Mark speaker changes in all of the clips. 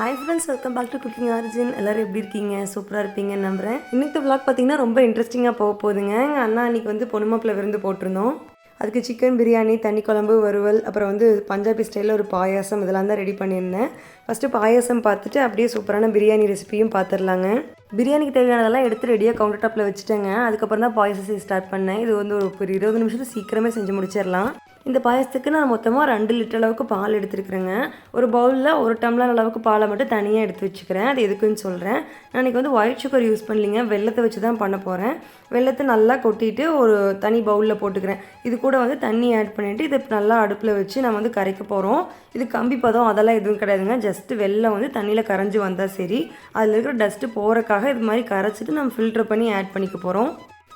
Speaker 1: Hi friends welcome back to cooking origin எல்லோரும் எப்படி இருக்கீங்க? சூப்பராக இருப்பீங்கன்னு நம்புகிறேன் இன்னைக்கு விளாக் பார்த்தீங்கன்னா ரொம்ப இன்ட்ரெஸ்டிங்காக போக போகுதுங்க. எங்கள் அண்ணா அன்றைக்கி வந்து பொண்ணுமாப்பில் விருந்து போட்டிருந்தோம். அதுக்கு சிக்கன் பிரியாணி தண்ணி குழம்பு வறுவல் அப்புறம் வந்து பஞ்சாபி ஸ்டைலில் ஒரு பாயாசம் இதெல்லாம் தான் ரெடி பண்ணியிருந்தேன். ஃபஸ்ட்டு பாயாசம் பார்த்துட்டு அப்படியே சூப்பரான பிரியாணி ரெசிபியும் பார்த்துடலாங்க. பிரியாணிக்கு தேவையானதெல்லாம் எடுத்து ரெடியாக கவுண்டர் டாப்பில் வச்சுட்டேங்க. அதுக்கப்புறம் தான் பாயாசம் ஸ்டார்ட் பண்ணேன். இது வந்து ஒரு ஒரு இருபது நிமிஷத்துக்கு சீக்கிரமே செஞ்சு முடிச்சிடலாம். இந்த பாயசத்துக்கு நான் மொத்தமாக ரெண்டு லிட்டர் அளவுக்கு பால் எடுத்துருக்குறேங்க. ஒரு பவுலில் ஒரு டம்ளர் அளவுக்கு பாலை மட்டும் தனியாக எடுத்து வச்சுக்கிறேன். அது எதுக்குன்னு சொல்கிறேன் நான் இன்றைக்கி வந்து ஒயிட் சுகர் யூஸ் பண்ணலிங்க. வெள்ளத்தை வச்சு தான் பண்ண போகிறேன் வெள்ளத்தை நல்லா கொட்டிட்டு ஒரு தனி பவுலில் போட்டுக்கிறேன். இது கூட வந்து தண்ணி ஆட் பண்ணிவிட்டு இதை நல்லா அடுப்பில் வச்சு நம்ம வந்து கரைக்க போகிறோம் இது கம்பி பதம் அதெல்லாம் எதுவும் கிடையாதுங்க. ஜஸ்ட்டு வெள்ளம் வந்து தண்ணியில் கரைஞ்சி வந்தால் சரி. அதில் இருக்கிற டஸ்ட்டு போகிறக்காக இது மாதிரி கரைச்சிட்டு நம்ம ஃபில்டர் பண்ணி ஆட் பண்ணிக்க போகிறோம்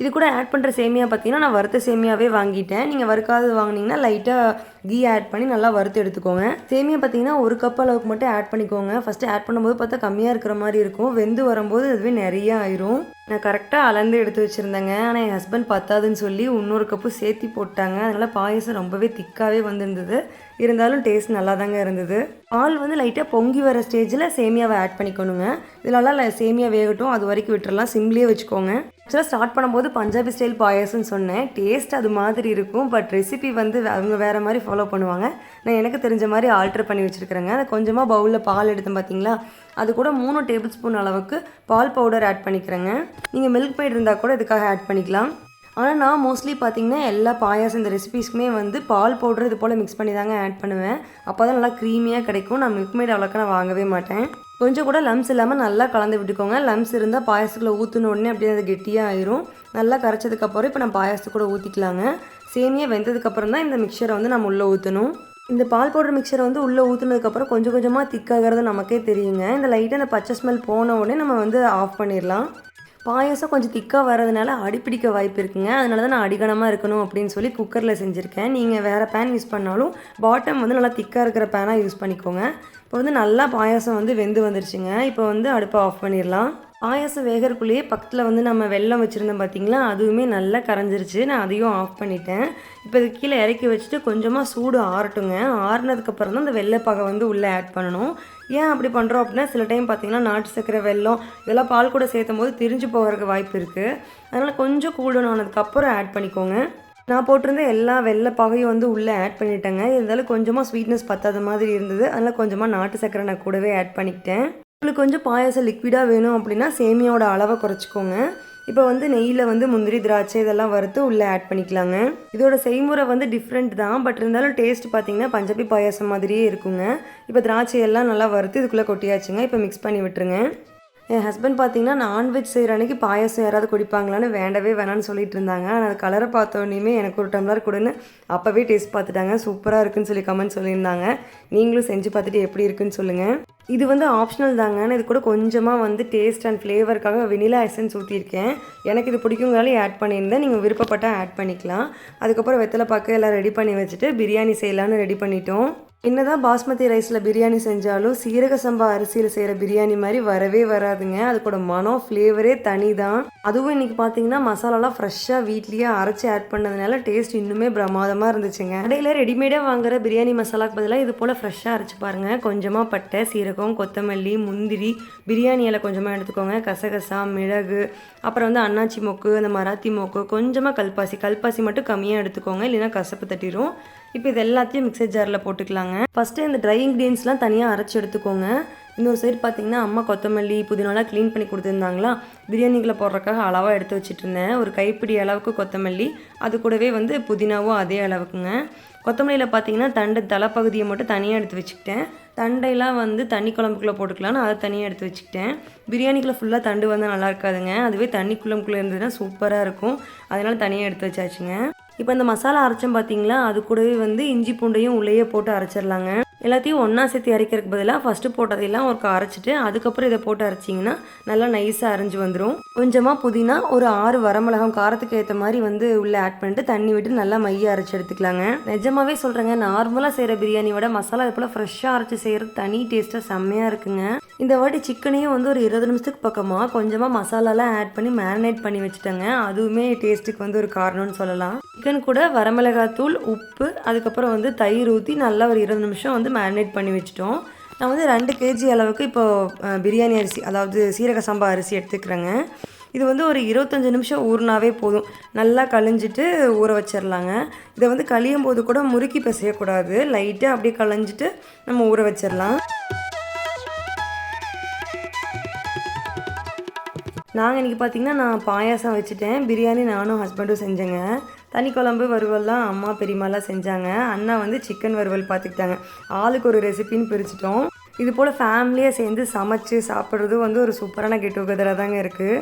Speaker 1: இது கூட ஆட் பண்ணுற சேமியா பார்த்தீங்கன்னா நான் வறுத்த சேமியாவே வாங்கிட்டேன். நீங்கள் வறுக்காது வாங்கினீங்கன்னா லைட்டாக கீ ஆட் பண்ணி நல்லா வறுத்து எடுத்துக்கோங்க. சேமியா பார்த்தீங்கன்னா ஒரு கப் அளவுக்கு மட்டும் ஆட் பண்ணிக்கோங்க. ஃபஸ்ட்டு ஆட் பண்ணும்போது பார்த்தா கம்மியாக இருக்கிற மாதிரி இருக்கும். வெந்து வரும்போது அதுவே நிறைய ஆயிரும். நான் கரெக்டாக அளந்து எடுத்து வச்சுருந்தேங்க. ஆனால் என் ஹஸ்பண்ட் பத்தாதுன்னு சொல்லி இன்னொரு கப்பு சேர்த்தி போட்டாங்க. அதனால் பாயசம் ரொம்பவே திக்காகவே வந்திருந்தது. இருந்தாலும் டேஸ்ட் நல்லா தாங்க இருந்தது. பால் வந்து லைட்டாக பொங்கி வர ஸ்டேஜில் சேமியாவை ஆட் பண்ணிக்கணுங்க. இதெல்லாம் சேமியா வேகட்டும். அது வரைக்கும் விட்டுறலாம். சிம்லேயே வச்சுக்கோங்க. ஆக்சுவலாக ஸ்டார்ட் பண்ணும்போது பஞ்சாபி ஸ்டைல் பாயசம்னு சொன்னேன். டேஸ்ட் அது மாதிரி இருக்கும். பட் ரெசிபி வந்து அவங்க வேறு மாதிரி ஃபாலோ பண்ணுவாங்க. நான் எனக்கு தெரிஞ்ச மாதிரி ஆல்டர் பண்ணி வச்சுருக்கிறேங்க. அதை கொஞ்சமாக பவுலில் பால் எடுத்தேன் பார்த்தீங்களா அது கூட மூணு டேபிள் ஸ்பூன் அளவுக்கு பால் பவுடர் ஆட் பண்ணிக்கிறேங்க. நீங்கள் மில்க் மேட் இருந்தால் கூட இதுக்காக ஆட் பண்ணிக்கலாம். ஆனால் நான் மோஸ்ட்லி பார்த்தீங்கன்னா எல்லா பாயாசம் இந்த ரெசிபீஸ்க்குமே வந்து பால் பவுடர் இது போல் மிக்ஸ் பண்ணி தாங்க ஆட் பண்ணுவேன். அப்போ தான் நல்லா க்ரீமியாக கிடைக்கும். நான் மில்க் மெய்ட் அவ்வளோக்கா நான் வாங்கவே மாட்டேன். கொஞ்சம் கூட லம்ஸ் இல்லாமல் நல்லா கலந்து விட்டுக்கோங்க. லம்ஸ் இருந்தால் பாயாசத்துக்குள்ள ஊற்றுன உடனே அப்படியே அது கெட்டியாக ஆயிரும் நல்லா கரைச்சதுக்கப்புறம் இப்போ நம்ம பாயாசத்து கூட ஊற்றிக்கலாங்க சேமியா வெந்ததுக்கப்புறம் தான் இந்த மிக்சரை வந்து நம்ம உள்ளே ஊற்றணும் இந்த பால் பவுடர் மிக்சரை வந்து உள்ளே ஊற்றுனதுக்கப்புறம் கொஞ்சம் கொஞ்சமாக திக்காகிறது நமக்கே தெரியுங்க. இந்த லைட்டாக அந்த பச்சை ஸ்மெல் போன உடனே நம்ம வந்து ஆஃப் பண்ணிடலாம். பாயாசம் கொஞ்சம் திக்காக வரதுனால அடிப்பிடிக்க வாய்ப்பு இருக்குங்க. அதனால தான் நான் அடிகனமாக இருக்கணும் அப்படின்னு சொல்லி குக்கரில் செஞ்சுருக்கேன். நீங்கள் வேறு பேன் யூஸ் பண்ணாலும் பாட்டம் வந்து நல்லா திக்காக இருக்கிற பேனாக யூஸ் பண்ணிக்கோங்க. இப்போ வந்து நல்லா பாயாசம் வந்து வெந்து வந்துருச்சுங்க. இப்போ வந்து அடுப்பை ஆஃப் பண்ணிடலாம். பாயாசம் வேகறக்குள்ளேயே பக்கத்தில் வந்து நம்ம வெள்ளம் வச்சுருந்தோம் பார்த்தீங்களா அதுவுமே நல்லா கரைஞ்சிருச்சு. நான் அதையும் ஆஃப் பண்ணிட்டேன். இப்போ இது கீழே இறக்கி வச்சுட்டு கொஞ்சமாக சூடு ஆறட்டுங்க. ஆறுனதுக்கப்புறம் தான் அந்த வெள்ளைப்பாகை வந்து உள்ளே ஆட் பண்ணணும். ஏன் அப்படி பண்ணுறோம் அப்படின்னா சில டைம் பார்த்தீங்கன்னா நாட்டு சக்கரை வெல்லம் இதெல்லாம் பால் கூட சேர்த்தும் போது திரிஞ்சு போகிறதுக்கு வாய்ப்பு இருக்குது அதனால் கொஞ்சம் கூடனானதுக்கப்புறம் ஆட் பண்ணிக்கோங்க. நான் போட்டிருந்த எல்லா வெள்ளை பகையும் வந்து உள்ளே ஆட் பண்ணிட்டேங்க. இருந்தாலும் கொஞ்சமாக ஸ்வீட்னஸ் பத்தாத மாதிரி இருந்தது. அதனால் கொஞ்சமாக நாட்டு சர்க்கரை நான் கூடவே ஆட் பண்ணிக்கிட்டேன். உங்களுக்கு கொஞ்சம் பாயாசம் லிக்விடாக வேணும் அப்படின்னா சேமியாவோட அளவை குறைச்சிக்கோங்க. இப்போ வந்து நெய்யில் வந்து முந்திரி திராட்சை இதெல்லாம் வறுத்து உள்ளே ஆட் பண்ணிக்கலாங்க. இதோட செய்முறை வந்து டிஃப்ரெண்ட் தான். பட் இருந்தாலும் டேஸ்ட் பார்த்தீங்கன்னா பஞ்சாபி பாயாசம் மாதிரியே இருக்குங்க. இப்போ திராட்சை எல்லாம் நல்லா வறுத்து இதுக்குள்ளே கொட்டியாச்சுங்க. இப்போ மிக்ஸ் பண்ணி விட்டுருங்க. என் ஹஸ்பண்ட் பார்த்தீங்கன்னா நான்வெஜ் செய்கிற அன்னைக்கு பாயசம் யாராவது குடிப்பாங்களான்னு வேண்டவே வேணாம்னு சொல்லிட்டு இருந்தாங்க. ஆனால் அது கலரை பார்த்தோன்னே எனக்கு ஒரு டம்ளர் கொடுன்னு அப்போவே டேஸ்ட் பார்த்துட்டாங்க. சூப்பராக இருக்குன்னு சொல்லி கமெண்ட் சொல்லியிருந்தாங்க. நீங்களும் செஞ்சு பார்த்துட்டு எப்படி இருக்குன்னு சொல்லுங்கள் இது வந்து ஆப்ஷனல் தாங்க. இது கூட கொஞ்சமாக வந்து டேஸ்ட் அண்ட் ஃப்ளேவருக்காக வெனிலா எசன்ஸ் ஊற்றிருக்கேன் எனக்கு இது பிடிக்குங்காலும் ஆட் பண்ணியிருந்தேன். நீங்கள் விருப்பப்பட்டால் ஆட் பண்ணிக்கலாம். அதுக்கப்புறம் வெத்தலை பாக்கு எல்லாம் ரெடி பண்ணி வச்சுட்டு பிரியாணி செய்யலான்னு ரெடி பண்ணிட்டோம். என்னதான் பாஸ்மதி ரைஸில் பிரியாணி செஞ்சாலும் சீரக சம்பா அரிசியில் செய்கிற பிரியாணி மாதிரி வரவே வராதுங்க. அது கூட மனம் ஃப்ளேவரே தனி தான் அதுவும் இன்றைக்கி பார்த்தீங்கன்னா மசாலாலாம் ஃப்ரெஷ்ஷாக வீட்லேயே அரைச்சி ஆட் பண்ணதுனால டேஸ்ட் இன்னுமே பிரமாதமாக இருந்துச்சுங்க. கடையில் ரெடிமேடாக வாங்குற பிரியாணி மசாலாக்கு பதிலாக இது போல் ஃப்ரெஷ்ஷாக அரைச்சி பாருங்கள் கொஞ்சமாக பட்டை சீரகம் கொத்தமல்லி முந்திரி பிரியாணி இலை கொஞ்சமாக எடுத்துக்கோங்க. கசகசா மிளகு அப்புறம் வந்து அண்ணாச்சி மொக்கு அந்த மராத்தி மொக்கு கொஞ்சமாக கல்பாசி. கல்பாசி மட்டும் கம்மியாக எடுத்துக்கோங்க. இல்லைன்னா கசப்பு தட்டிடும் இப்போ இது எல்லாத்தையும் மிக்சர் ஜாரில் போட்டுக்கலாங்க. ஃபஸ்ட்டு இந்த ட்ரை இன்க்ரீடியன்ஸ்லாம் தனியாக அரைச்சி எடுத்துக்கோங்க. இன்னொரு சைடு பார்த்தீங்கன்னா அம்மா கொத்தமல்லி புதினாலாம் க்ளீன் பண்ணி கொடுத்துருந்தாங்களா? பிரியாணிகளை போடுறக்காக அளவாக எடுத்து வச்சுட்டு இருந்தேன் ஒரு கைப்பிடி அளவுக்கு கொத்தமல்லி. அது கூடவே வந்து புதினாவும் அதே அளவுக்குங்க. கொத்தமல்லியில் பார்த்தீங்கன்னா தண்டு தலைப்பகுதியை மட்டும் தனியாக எடுத்து வச்சுக்கிட்டேன். தண்டையெல்லாம் வந்து தண்ணி குழம்புக்குள்ளே போட்டுக்கலாம்னு அதை தனியாக எடுத்து வச்சுக்கிட்டேன். பிரியாணிக்குள்ளே ஃபுல்லாக தண்டு வந்தால் நல்லா இருக்காதுங்க. அதுவே தண்ணி குழம்புக்குள்ளே இருந்ததுன்னா சூப்பராக இருக்கும். அதனால் தனியாக எடுத்து வச்சாச்சுங்க. இப்போ இந்த மசாலா அரைச்சோம் பார்த்தீங்களா அது கூடவே வந்து இஞ்சி பூண்டையும் உள்ளேயே போட்டு அரைச்சிடலாங்க எல்லாத்தையும் ஒன்றா சேர்த்து அரைக்கிறதுக்கு பதிலாக ஃபஸ்ட்டு போட்டதையெல்லாம் ஒரு அரைச்சிட்டு அதுக்கப்புறம் இதை போட்டு அரைச்சிங்கன்னா நல்லா நைஸாக அரைஞ்சு வந்துடும் கொஞ்சமாக புதினா ஒரு ஆறு வரமிளகம் காரத்துக்கு ஏற்ற மாதிரி வந்து உள்ளே ஆட் பண்ணிட்டு தண்ணி விட்டு நல்லா மைய அரைச்சி எடுத்துக்கலாங்க. நிஜமாவே சொல்கிறேங்க நார்மலாக செய்கிற பிரியாணியோட மசாலா இது போல் ஃப்ரெஷ்ஷாக அரைச்சி செய்கிறது தனி டேஸ்ட்டாக செம்மையாக இருக்குங்க. இந்த வாட்டி சிக்கனையும் வந்து ஒரு இருபது நிமிஷத்துக்கு பக்கமாக கொஞ்சமாக மசாலாலாம் ஆட் பண்ணி மேரினேட் பண்ணி வச்சுட்டேங்க. அதுவுமே டேஸ்ட்டுக்கு வந்து ஒரு காரணம்னு சொல்லலாம். சிக்கன் கூட வரமிளகாத்தூள் உப்பு அதுக்கப்புறம் வந்து தயிர் ஊற்றி நல்லா ஒரு இருபது நிமிஷம் வந்து மேரினேட் பண்ணி வச்சுட்டோம். நான் வந்து ரெண்டு கேஜி அளவுக்கு இப்போது பிரியாணி அரிசி அதாவது சீரக சம்பா அரிசி எடுத்துக்கிறேங்க. இது வந்து ஒரு இருபத்தஞ்சி நிமிஷம் ஊறினாவே போதும். நல்லா கழிஞ்சிட்டு ஊற வச்சிடலாங்க இதை வந்து கழியும் போது கூட முறுக்கி பிசையக்கூடாது. லைட்டாக அப்படியே களைஞ்சிட்டு நம்ம ஊற வச்சிடலாம் நாங்கள் இன்றைக்கி பார்த்தீங்கன்னா நான் பாயாசம் வச்சுட்டேன். பிரியாணி நானும் ஹஸ்பண்டும் செஞ்சேங்க. தனி குழம்பு வறுவல்லாம் அம்மா பெரியம்மாலாம் செஞ்சாங்க. அண்ணா வந்து சிக்கன் வறுவல் பார்த்துக்கிட்டாங்க ஆளுக்கு ஒரு ரெசிபின்னு பிரிச்சிட்டோம். இது போல் ஃபேமிலியாக சேர்ந்து சமைச்சு சாப்பிட்றதும் வந்து ஒரு சூப்பரான கெட் டுகெதராக தாங்க இருக்குது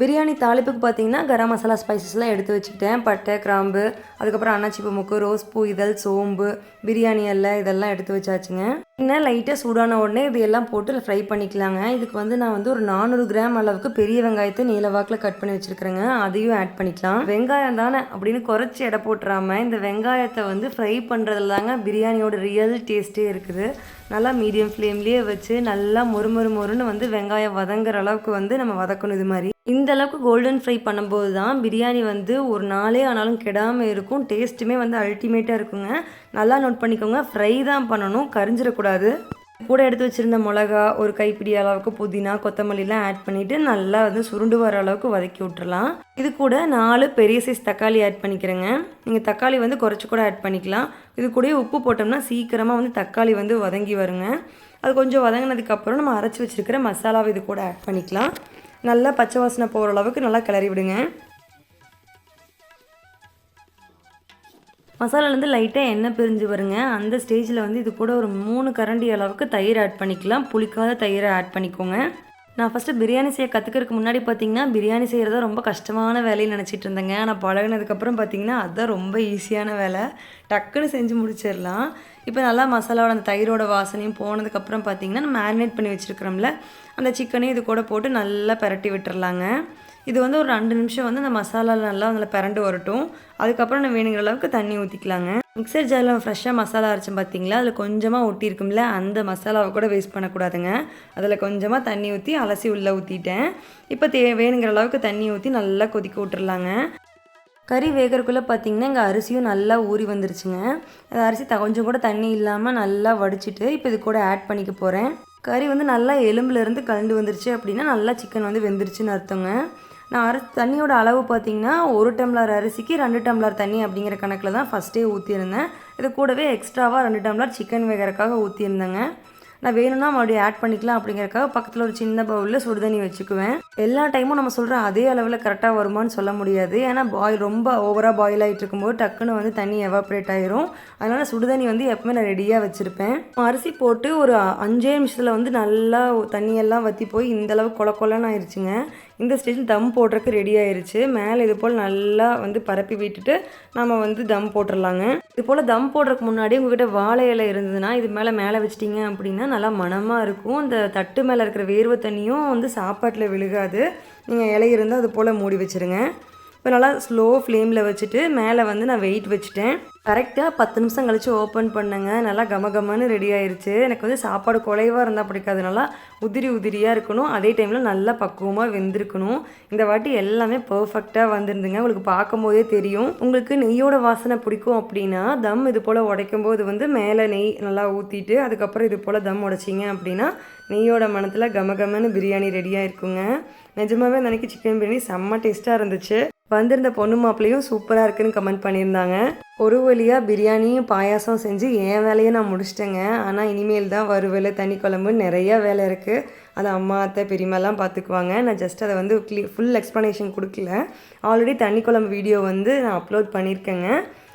Speaker 1: பிரியாணி தாளிப்புக்கு பார்த்தீங்கன்னா கரம் மசாலா ஸ்பைசஸ்லாம் எடுத்து வச்சுக்கிட்டேன். பட்டை கிராம்பு அதுக்கப்புறம் அன்னாச்சிப்பு பூ ரோஸ் பூ இதழ் சோம்பு பிரியாணி எல்லாம் இதெல்லாம் எடுத்து வச்சாச்சுங்க. இன்னும் லைட்டாக சூடான உடனே இது எல்லாம் போட்டு ஃப்ரை பண்ணிக்கலாங்க. இதுக்கு வந்து நான் வந்து ஒரு நானூறு கிராம் அளவுக்கு பெரிய வெங்காயத்தை நீளவாக்கில் கட் பண்ணி வச்சுருக்கிறேங்க. அதையும் ஆட் பண்ணிக்கலாம். வெங்காயம் தானே அப்படின்னு குறைச்சி எடை போட்டுறாம இந்த வெங்காயத்தை வந்து ஃப்ரை பண்ணுறதுல தாங்க பிரியாணியோட ரியல் டேஸ்ட்டே இருக்குது. நல்லா மீடியம் ஃப்ளேம்லேயே வச்சு நல்லா மொறு மொறு மொறுன்னு வந்து வெங்காயம் வதங்குற அளவுக்கு வந்து நம்ம வதக்கணும் இது மாதிரி. இந்த அளவுக்கு கோல்டன் ஃப்ரை பண்ணும்போது தான் பிரியாணி வந்து ஒரு நாளே ஆனாலும் கெடாமல் இருக்கும். டேஸ்ட்டுமே வந்து அல்டிமேட்டாக இருக்குங்க. நல்லா நோட் பண்ணிக்கோங்க. ஃப்ரை தான் பண்ணணும். கரிஞ்சிடக்கூடாது. கூட எடுத்து வச்சுருந்த மிளகா ஒரு கைப்பிடி அளவுக்கு புதினா கொத்தமல்லிலாம் ஆட் பண்ணிவிட்டு நல்லா வந்து சுருண்டு வர அளவுக்கு வதக்கி விட்டுறலாம். இது கூட நாலு பெரிய சைஸ் தக்காளி ஆட் பண்ணிக்கிறேங்க. நீங்கள் தக்காளி வந்து குறைச்சி கூட ஆட் பண்ணிக்கலாம். இது கூடயே உப்பு போட்டோம்னா சீக்கிரமாக வந்து தக்காளி வந்து வதங்கி வருங்க. அது கொஞ்சம் வதங்கினதுக்கப்புறம் நம்ம அரைச்சி வச்சுருக்கிற மசாலாவை இது கூட ஆட் பண்ணிக்கலாம். நல்லா பச்சை வாசனை போகிற அளவுக்கு நல்லா கிளறி விடுங்க. மசாலாலேருந்து லைட்டாக எண்ணெய் பிரிஞ்சு வருங்க. அந்த ஸ்டேஜில் வந்து இது கூட ஒரு மூணு கரண்டி அளவுக்கு தயிர் ஆட் பண்ணிக்கலாம். புளிக்காத தயிரை ஆட் பண்ணிக்கோங்க. நான் ஃபஸ்ட்டு பிரியாணி செய்ய கற்றுக்கிறதுக்கு முன்னாடி பார்த்தீங்கன்னா பிரியாணி செய்கிறத ரொம்ப கஷ்டமான வேலைன்னு நினச்சிட்டு இருந்தேங்க. ஆனால் பழகினதுக்கப்புறம் பார்த்தீங்கன்னா அதுதான் ரொம்ப ஈஸியான வேலை. டக்குன்னு செஞ்சு முடிச்சிடலாம். இப்போ நல்லா மசாலாவோட அந்த தயிரோட வாசனையும் போனதுக்கப்புறம் பார்த்தீங்கன்னா நம்ம மேரினேட் பண்ணி வச்சுருக்கிறோம்ல அந்த சிக்கனையும் இது கூட போட்டு நல்லா பரட்டி விட்டுறலாங்க. இது வந்து ஒரு ரெண்டு நிமிஷம் வந்து அந்த மசாலாவில் நல்லா அதில் பிறண்டு வரட்டும். அதுக்கப்புறம் நம்ம வேணுங்கிற அளவுக்கு தண்ணி ஊற்றிக்கலாங்க மிக்சர் ஜாரில் ஃப்ரெஷ்ஷாக மசாலா அரைச்சோம் பார்த்தீங்களா அதில் கொஞ்சமாக ஒட்டியிருக்கும்ல அந்த மசாலாவை கூட வேஸ்ட் பண்ணக்கூடாதுங்க. அதில் கொஞ்சமாக தண்ணி ஊற்றி அலசி உள்ளே ஊற்றிட்டேன் இப்போ தே வேணுங்கிற அளவுக்கு தண்ணி ஊற்றி நல்லா கொதிக்க விட்டுறலாங்க. கறி வேகிறதுக்குள்ளே பார்த்தீங்கன்னா இங்கே அரிசியும் நல்லா ஊறி வந்துருச்சுங்க. அந்த அரிசி த கொஞ்சம் கூட தண்ணி இல்லாமல் நல்லா வடிச்சிட்டு இப்போ இது கூட ஆட் பண்ணிக்க போகிறேன் கறி வந்து நல்லா எலும்புலேருந்து கலந்து வந்துருச்சு அப்படின்னா நல்லா சிக்கன் வந்து வெந்துருச்சுன்னு அர்த்தங்க. நான் அரிசி தண்ணியோட அளவு பார்த்தீங்கன்னா ஒரு டம்ளர் அரிசிக்கு ரெண்டு டம்ளர் தண்ணி அப்படிங்கிற கணக்கில் தான் ஃபஸ்ட்டே ஊற்றியிருந்தேன் இது கூடவே எக்ஸ்ட்ராவாக ரெண்டு டம்ளர் சிக்கன் வேகிறக்காக ஊற்றியிருந்தேங்க நான் வேணும்னா மறுபடியும் ஆட் பண்ணிக்கலாம் அப்படிங்கிறக்காக பக்கத்தில் ஒரு சின்ன பவுலில் சுடுதண்ணி வச்சுக்குவேன். எல்லா டைமும் நம்ம சொல்கிற அதே அளவில் கரெக்டாக வருமானு சொல்ல முடியாது. ஏன்னா பாயில் ரொம்ப ஓவராக பாயில் ஆகிட்டு இருக்கும்போது டக்குன்னு வந்து தண்ணி எவாப்ரேட் ஆயிரும். அதனால் சுடுதண்ணி வந்து எப்பவுமே நான் ரெடியாக வச்சுருப்பேன். அரிசி போட்டு ஒரு அஞ்சே நிமிஷத்தில் வந்து நல்லா தண்ணியெல்லாம் வற்றி போய் இந்தளவு கொல கொலன்னு ஆயிடுச்சுங்க இந்த ஸ்டேஜில் தம் போடுறதுக்கு ரெடி ஆயிடுச்சு மேலே இது போல் நல்லா வந்து பரப்பி விட்டுட்டு நம்ம வந்து தம் போட்டுடலாங்க இது போல் தம் போடுறதுக்கு முன்னாடி உங்ககிட்ட வாழை இலை இருந்ததுன்னா இது மேலே மேலே வச்சிட்டிங்க அப்படின்னா நல்லா மணமாக இருக்கும். அந்த தட்டு மேலே இருக்கிற வேர்வை தண்ணியும் வந்து சாப்பாட்டில் விழுகாது. நீங்கள் இலை இருந்தால் அது போல் மூடி வச்சுருங்க. இப்போ நல்லா ஸ்லோ ஃப்ளேமில் வச்சுட்டு மேலே வந்து நான் வெயிட் வச்சுட்டேன். கரெக்டாக பத்து நிமிஷம் கழித்து ஓப்பன் பண்ணுங்க. நல்லா கம கமன்னு ரெடி ஆயிடுச்சு எனக்கு வந்து சாப்பாடு குறைவாக இருந்தால் பிடிக்காது. நல்லா உதிரி உதிரியாக இருக்கணும். அதே டைமில் நல்லா பக்குவமாக வெந்திருக்கணும். இந்த வாட்டி எல்லாமே பர்ஃபெக்டாக வந்திருந்துங்க. உங்களுக்கு பார்க்கும்போதே தெரியும். உங்களுக்கு நெய்யோட வாசனை பிடிக்கும் அப்படின்னா தம் இது போல் உடைக்கும் போது வந்து மேலே நெய் நல்லா ஊற்றிட்டு அதுக்கப்புறம் இது போல் தம் உடைச்சிங்க அப்படின்னா நெய்யோட மனத்தில் கம கமன்னு பிரியாணி ரெடியாக இருக்குங்க. நிஜமாகவே அன்றைக்கி சிக்கன் பிரியாணி செம்ம டேஸ்ட்டாக இருந்துச்சு. வந்திருந்த பொண்ணு மாப்பிள்ளையும் சூப்பராக இருக்குன்னு கமெண்ட் பண்ணியிருந்தாங்க. ஒரு வழியாக பிரியாணியும் பாயாசம் செஞ்சு என் வேலையை நான் முடிச்சிட்டேங்க. ஆனால் இனிமேல் தான் வறுவல் தனி குழம்பு நிறையா வேலை இருக்குது அது அம்மா அத்தை பெரியம்மாலாம் பார்த்துக்குவாங்க. நான் ஜஸ்ட் அதை வந்து க்ளீ ஃபுல் எக்ஸ்ப்ளனேஷன் கொடுக்கல. ஆல்ரெடி தண்ணி குழம்பு வீடியோ வந்து நான் அப்லோட் பண்ணியிருக்கேங்க.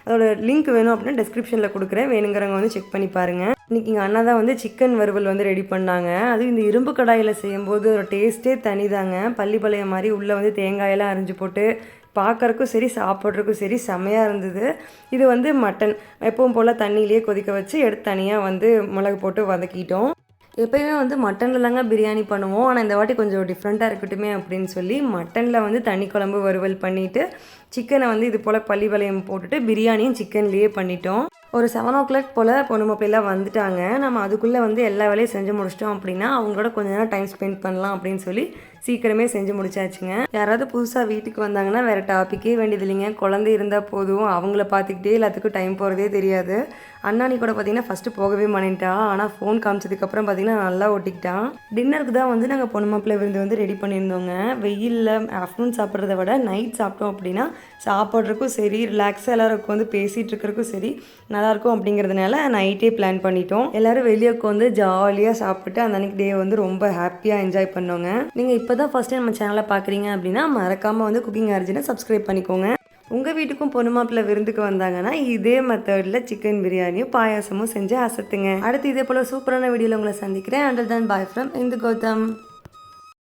Speaker 1: அதோட லிங்க் வேணும் அப்படின்னா டிஸ்கிரிப்ஷனில் கொடுக்குறேன். வேணுங்கிறவங்க வந்து செக் பண்ணி பாருங்கள் இன்றைக்கி எங்கள் அண்ணா தான் வந்து சிக்கன் வறுவல் வந்து ரெடி பண்ணாங்க. அதுவும் இந்த இரும்பு கடாயில் செய்யும்போது ஒரு டேஸ்ட்டே தனிதாங்க. பள்ளிப்பாளையம் மாதிரி உள்ளே வந்து தேங்காயெல்லாம் அரிஞ்சு போட்டு பார்க்கறக்கும் சரி சாப்பிட்றதுக்கும் சரி செமையாக இருந்தது. இது வந்து மட்டன் எப்பவும் போல் தண்ணியிலேயே கொதிக்க வச்சு எடுத்து தனியாக வந்து மிளகு போட்டு வதக்கிட்டோம். எப்பயுமே வந்து மட்டன்லலாங்க பிரியாணி பண்ணுவோம். ஆனால் இந்த வாட்டி கொஞ்சம் டிஃப்ரெண்ட்டாக இருக்கட்டுமே அப்படின்னு சொல்லி மட்டனில் வந்து தண்ணி குழம்பு வறுவல் பண்ணிவிட்டு சிக்கனை வந்து இது போல் பள்ளி வளையம் போட்டுட்டு பிரியாணியும் சிக்கன்லேயே பண்ணிட்டோம். ஒரு செவன் ஓ கிளாக் போல் பொண்ணு மாப்பிள்ளைலாம் வந்துட்டாங்க. நம்ம அதுக்குள்ளே வந்து எல்லா வேலையும் செஞ்சு முடிச்சிட்டோம் அப்படின்னா அவங்களோட கொஞ்ச நேரம் டைம் ஸ்பெண்ட் பண்ணலாம் அப்படின்னு சொல்லி சீக்கிரமே செஞ்சு முடிச்சாச்சுங்க. யாராவது புதுசாக வீட்டுக்கு வந்தாங்கன்னா வேறு டாப்பிக்கே வேண்டியது இல்லைங்க. குழந்தை இருந்தால் போதும். அவங்கள பார்த்துக்கிட்டே எல்லாத்துக்கும் டைம் போகிறதே தெரியாது. அண்ணாணி கூட பார்த்தீங்கன்னா ஃபஸ்ட்டு போகவே மாட்டேன்ட்டா. ஆனால் ஃபோன் காமிச்சதுக்கப்புறம் பார்த்தீங்கன்னா நல்லா ஒட்டிக்கிட்டான் டின்னருக்கு தான் வந்து நாங்கள் பொண்ணு மாப்பிள்ளை விருந்து வந்து ரெடி பண்ணியிருந்தோங்க. வெயிலில் ஆஃப்டர்நூன் சாப்பிட்றத விட நைட் சாப்பிட்டோம் அப்படின்னா சாப்பிட்றதுக்கும் சரி ரிலாக்ஸாக எல்லாருக்கும் வந்து பேசிகிட்டு இருக்கிறதுக்கும் சரி நல்லாயிருக்கும் அப்படிங்கிறதுனால நைட்டே பிளான் பண்ணிட்டோம். எல்லோரும் வெளியே உட்காந்து ஜாலியாக சாப்பிட்டு அந்த அன்றைக்கி டே வந்து ரொம்ப ஹாப்பியாக என்ஜாய் பண்ணோங்க. நீங்கள் இப்போ தான் ஃபஸ்ட் டைம் நம்ம சேனலை பார்க்குறீங்க அப்படின்னா மறக்காமல் வந்து குக்கிங் அரிஜினை சப்ஸ்கிரைப் பண்ணிக்கோங்க. உங்கள் வீட்டுக்கும் பொண்ணு மாப்பிள்ளை விருந்துக்கு வந்தாங்கன்னா இதே மெத்தடில் சிக்கன் பிரியாணியும் பாயாசமும் செஞ்சு அசத்துங்க. அடுத்து இதே போல் சூப்பரான வீடியோவில் உங்களை சந்திக்கிறேன். அண்டர் தான் பாய் ஃப்ரம் இந்து கௌதம்